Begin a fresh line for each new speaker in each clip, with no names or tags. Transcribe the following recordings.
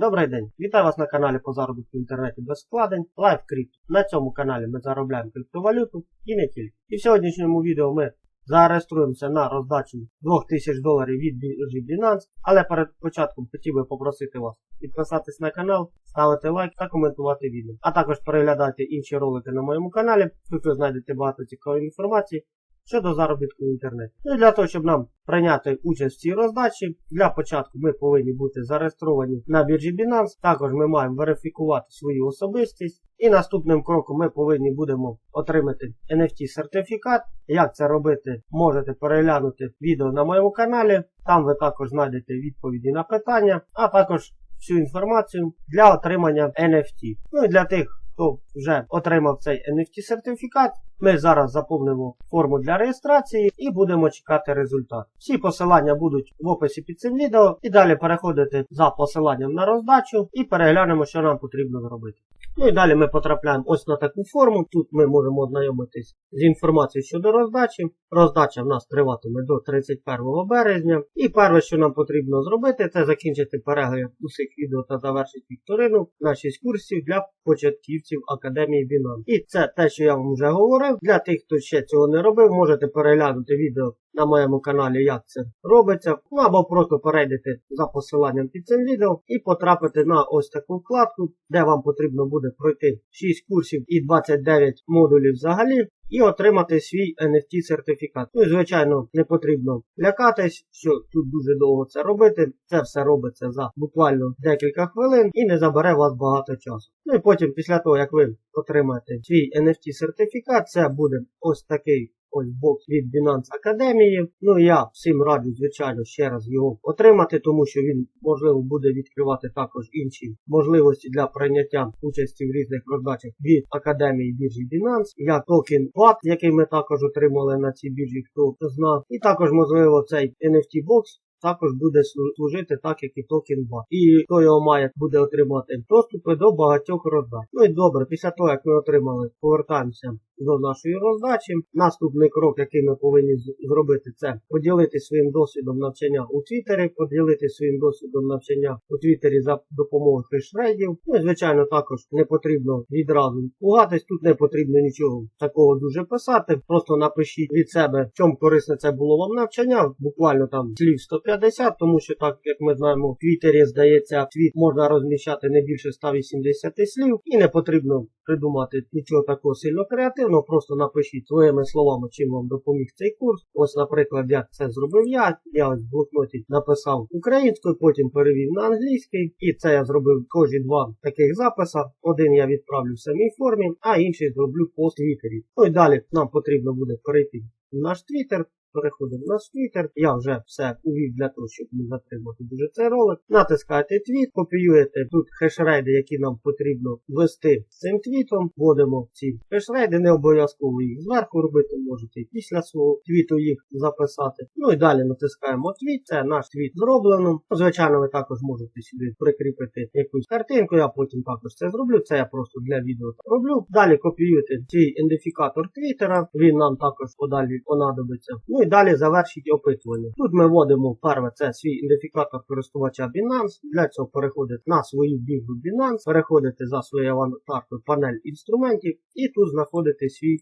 Добрий день! Вітаю вас на каналі по заробітку в інтернеті без вкладень Live Crypto. На цьому каналі ми заробляємо криптовалюту і не тільки. І в сьогоднішньому відео ми зареєструємося на роздачу 2000 доларів від біржі Binance. Але перед початком хотів би попросити вас підписатись на канал, ставити лайк та коментувати відео. А також переглядати інші ролики на моєму каналі. Тут ви знайдете багато цікавої інформації щодо заробітку в інтернеті. Ну і для того, щоб нам прийняти участь в цій роздачі, для початку ми повинні бути зареєстровані на біржі Binance. Також ми маємо верифікувати свою особистість. І наступним кроком ми повинні будемо отримати NFT-сертифікат. Як це робити, можете переглянути відео на моєму каналі. Там ви також знайдете відповіді на питання, а також всю інформацію для отримання NFT. Ну і для тих, хто вже отримав цей NFT-сертифікат, ми зараз заповнимо форму для реєстрації і будемо чекати результат. Всі посилання будуть в описі під цим відео. І далі переходите за посиланням на роздачу і переглянемо, що нам потрібно зробити. Ну і далі ми потрапляємо ось на таку форму. Тут ми можемо ознайомитись з інформацією щодо роздачі. Роздача в нас триватиме до 31 березня. І перше, що нам потрібно зробити, це закінчити перегляд усіх відео та завершити вікторину на 6 курсів для початківців Академії Binance. І це те, що я вам вже говорив. Для тих, хто ще цього не робив, можете переглянути відео на моєму каналі, як це робиться. Ну або просто перейдете за посиланням під цим відео і потрапите на ось таку вкладку, де вам потрібно буде пройти 6 курсів і 29 модулів взагалі. І отримати свій NFT-сертифікат. Ну і, звичайно, не потрібно лякатись, що тут дуже довго це робити. Це все робиться за буквально декілька хвилин і не забере вас багато часу. Ну і потім, після того, як ви отримаєте свій NFT-сертифікат, це буде ось такий ось бокс від Binance Академії. Ну я всім раджу, звичайно, ще раз його отримати, тому що він, можливо, буде відкривати також інші можливості для прийняття участі в різних роздачах від Академії біржі Binance. Я токен BAT, який ми також отримали на цій біржі, хто знав. І також, можливо, цей NFT бокс також буде служити так, як і токен 2. І хто його має, буде отримати доступи до багатьох роздач. Ну і добре, після того, як ми отримали, повертаємося до нашої роздачі. Наступний крок, який ми повинні зробити, це поділити своїм досвідом навчання у Твіттері, поділити своїм досвідом навчання у Твіттері за допомогою фрешрейдів. Ну звичайно, також не потрібно відразу пугатись. Тут не потрібно нічого такого дуже писати. Просто напишіть від себе, в чому корисне це було вам навчання. Буквально там слів 150, тому що так як ми знаємо, в Твіттері здається, твіт можна розміщати не більше 180 слів, і не потрібно придумати нічого такого сильно креативного, просто напишіть своїми словами, чим вам допоміг цей курс. Ось, наприклад, як це зробив я. Я ось в блокноті написав українською, потім перевів на англійський. І це я зробив кожні два таких записа. Один я відправлю в самій формі, а інший зроблю по твіттері. Ну і далі нам потрібно буде перейти в наш твіттер. Переходимо на Twitter. Я вже все увів для того, щоб не затримати дуже цей ролик. Натискаєте твіт, копіюєте тут хешрейди, які нам потрібно ввести цим твітом. Вводимо ці хешрейди, не обов'язково їх зверху робити, можете і після свого твіту їх записати. Ну і далі натискаємо твіт, це наш твіт зроблено. Звичайно, ви також можете сюди прикріпити якусь картинку, я потім також це зроблю. Це я просто для відео роблю. Далі копіюєте цей ідентифікатор твіттера, він нам також подалі понадобиться. Ну і далі завершіть опитування. Тут ми вводимо перше це свій ідентифікатор користувача Binance. Для цього переходите на свою біржу Binance, переходите за своєю аватаркою панель інструментів і тут знаходите свій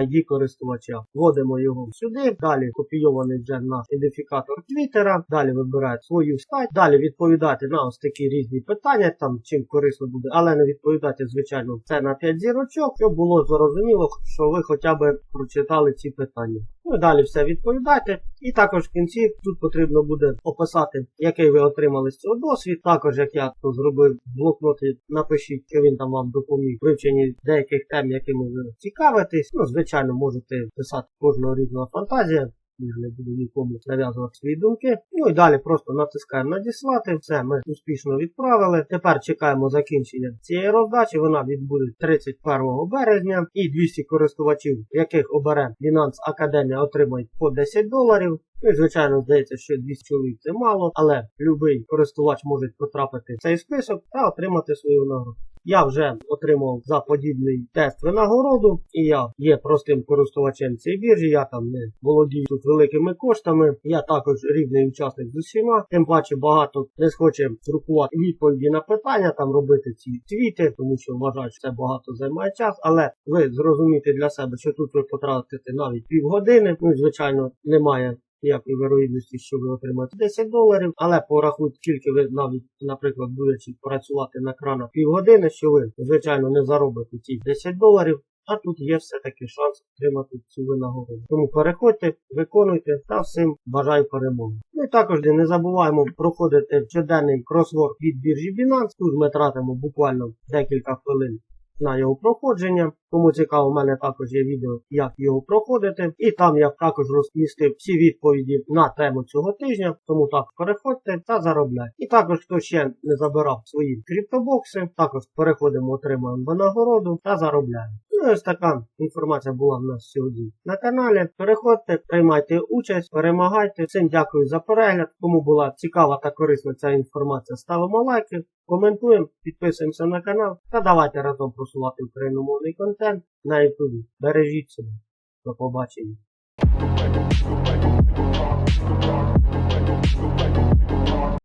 ID користувача. Вводимо його сюди, далі копійований вже наш ідентифікатор Твіттера, далі вибирають свою стать, далі відповідати на ось такі різні питання, там чим корисно буде, але не відповідати, звичайно, це на 5 зірочок, щоб було зрозуміло, що ви хоча б прочитали ці питання. Ну і далі все відповідайте. І також в кінці тут потрібно буде описати, який ви отримали з цього досвід. Також, як я то зробив в блокноті, напишіть, що він там вам допоміг вивченні деяких тем, якими ви цікавитесь. Ну, звичайно, можете писати кожного різного фантазія. Я не буду нікому нав'язувати свої думки. Ну і далі просто натискаємо надіслати. Все, ми успішно відправили. Тепер чекаємо закінчення цієї роздачі. Вона відбуде 31 березня. І 200 користувачів, яких обере Binance Академія, отримають по 10 доларів. Ну і звичайно здається, що 200 чоловік це мало, але будь-який користувач може потрапити в цей список та отримати свою нагороду. Я вже отримав за подібний тест винагороду, і я є простим користувачем цієї біржі. Я там не володію тут великими коштами. Я також рівний учасник з усіма. Тим паче багато не схоче друкувати відповіді на питання, там робити ці твіти, тому що вважаю, що це багато займає час. Але ви зрозумієте для себе, що тут ви потратите навіть півгодини. Ну, звичайно, немає ніякої вирогідності, що ви отримаєте 10 доларів, але порахуйте, скільки ви навіть, наприклад, будете працювати на кранах півгодини, що ви, звичайно, не заробите ці 10 доларів. А тут є все-таки шанс отримати цю винагороду. Тому переходьте, виконуйте та всім бажаю перемоги. Ну і також не забуваємо проходити щоденний кросворд від біржі Binance. Тут ми тратимо буквально декілька хвилин на його проходження. Кому цікаво, у мене також є відео, як його проходити. І там я також розмістив всі відповіді на тему цього тижня. Тому так переходьте та заробляйте. І також, хто ще не забирав свої криптобокси, також переходимо, отримуємо винагороду та заробляємо. Ну ось така інформація була в нас сьогодні на каналі. Переходьте, приймайте участь, перемагайте. Всім дякую за перегляд. Кому була цікава та корисна ця інформація, ставимо лайки, коментуємо, підписуємося на канал та давайте разом просувати україномовний контент на YouTube. Бережіть себе. До побачення.